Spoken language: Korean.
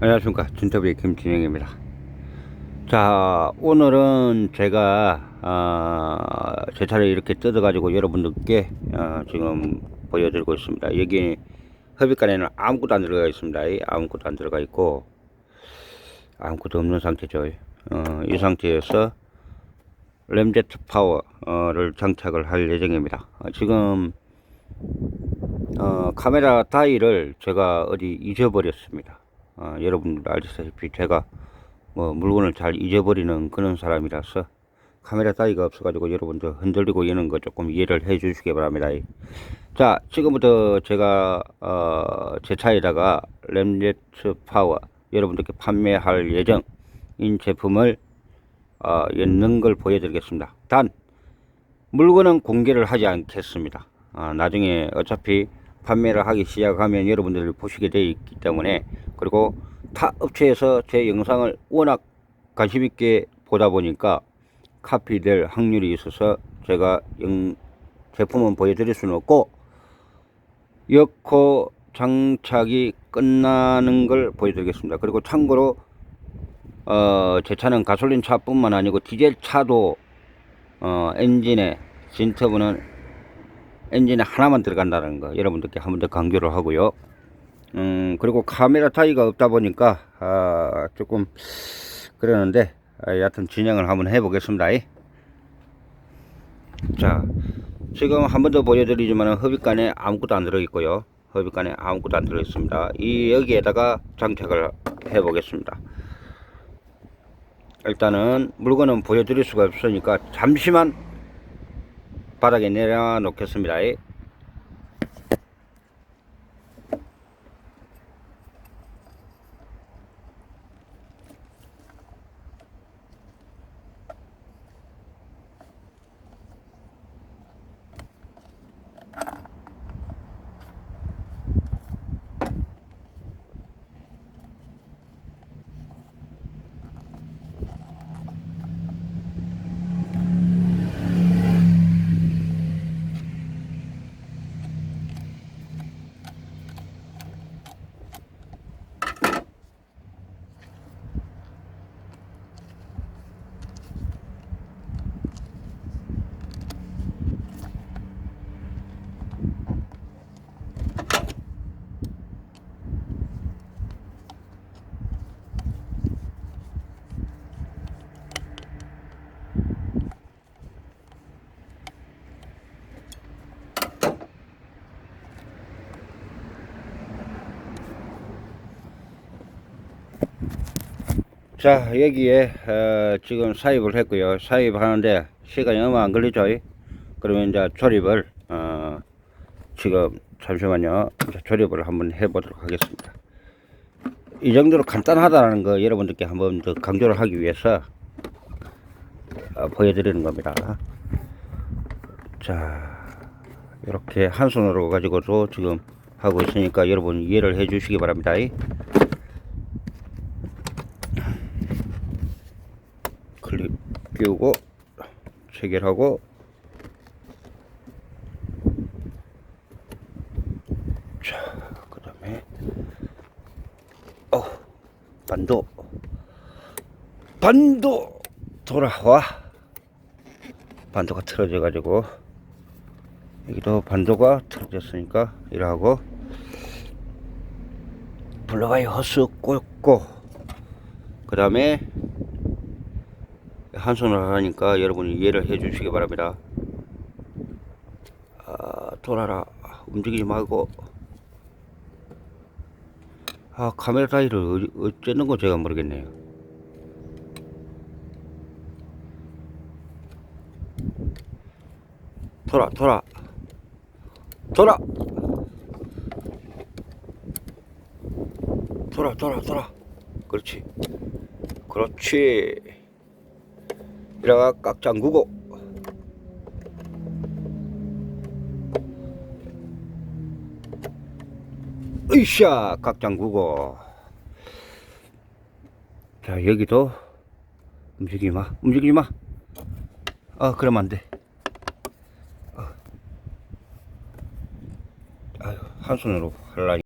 안녕하십니까. 진터비의 김진영입니다. 자 오늘은 제가 어, 제 차를 이렇게 뜯어 가지고 여러분들께 어, 지금 보여드리고 있습니다. 여기 허비간에는 아무것도 안 들어가 있습니다. 이 아무것도 안 들어가 있고 아무것도 없는 상태죠. 어, 이 상태에서 램제트 파워를 장착을 할 예정입니다. 어, 지금 어, 카메라 다이를 제가 어디 잊어버렸습니다. 어, 여러분들 아시다시피 제가 뭐 물건을 잘 잊어버리는 그런 사람이라서 카메라 다이가 없어가지고 여러분들 흔들리고 이런 거 조금 이해를 해 주시기 바랍니다. 자, 지금부터 제가 어, 제 차에다가 램제트 파워 여러분들께 판매할 예정인 제품을 어, 엮는 걸 보여드리겠습니다. 단 물건은 공개를 하지 않겠습니다. 아, 나중에 어차피 판매를 하기 시작하면 여러분들이 보시게 되어 있기 때문에 그리고 타 업체에서 제 영상을 워낙 관심 있게 보다 보니까 카피될 확률이 있어서 제가 영, 제품은 보여드릴 수는 없고 여코 장착이 끝나는 걸 보여드리겠습니다. 그리고 참고로 어, 제 차는 가솔린 차뿐만 아니고 디젤 차도 어, 엔진에 진터브는 엔진에 하나만 들어간다는 거 여러분들께 한 번 더 강조를 하고요. 음, 그리고 카메라 타이가 없다 보니까 아, 조금 그러는데 아, 여하튼 진행을 한번 해보겠습니다. 자, 지금 한 번 더 보여드리지만 흡입관에 아무것도 안 들어 있고요. 흡입관에 아무것도 안 들어 있습니다. 이 여기에다가 장착을 해보겠습니다. 일단은 물건은 보여드릴 수가 없으니까 잠시만 바닥에 내려놓겠습니다. 자 여기에 어, 지금 사입을 했고요. 사입하는데 시간이 얼마 안 걸리죠? 그러면 이제 조립을 어, 지금 잠시만요. 조립을 한번 해보도록 하겠습니다. 이 정도로 간단하다는 거 여러분들께 한번 더 강조를 하기 위해서 어, 보여드리는 겁니다. 자 이렇게 한 손으로 가지고도 지금 하고 있으니까 여러분 이해를 해 주시기 바랍니다 클립 끼우고 체결하고 자 그 다음에 어 반도 반도 돌아와. 반도가 틀어져 가지고 여기도 반도가 틀어졌으니까 이러하고 블루바이 허스 꽂고 그 다음에 한 손으로 하니까 여러분이 이해를 해 주시기 바랍니다. 아, 돌아라. 움직이지 말고. 아, 카메라 타이를 어- 어쩌는 거 제가 모르겠네요. 돌아, 돌아. 돌아! 돌아, 돌아, 돌아. 그렇지. 그렇지. 이라가 꽉 잠그고. 으쌰 꽉 잠그고. 자 여기도 움직이지 마. 움직이지 마아 그러면 안돼. 어. 아유 한 손으로 할라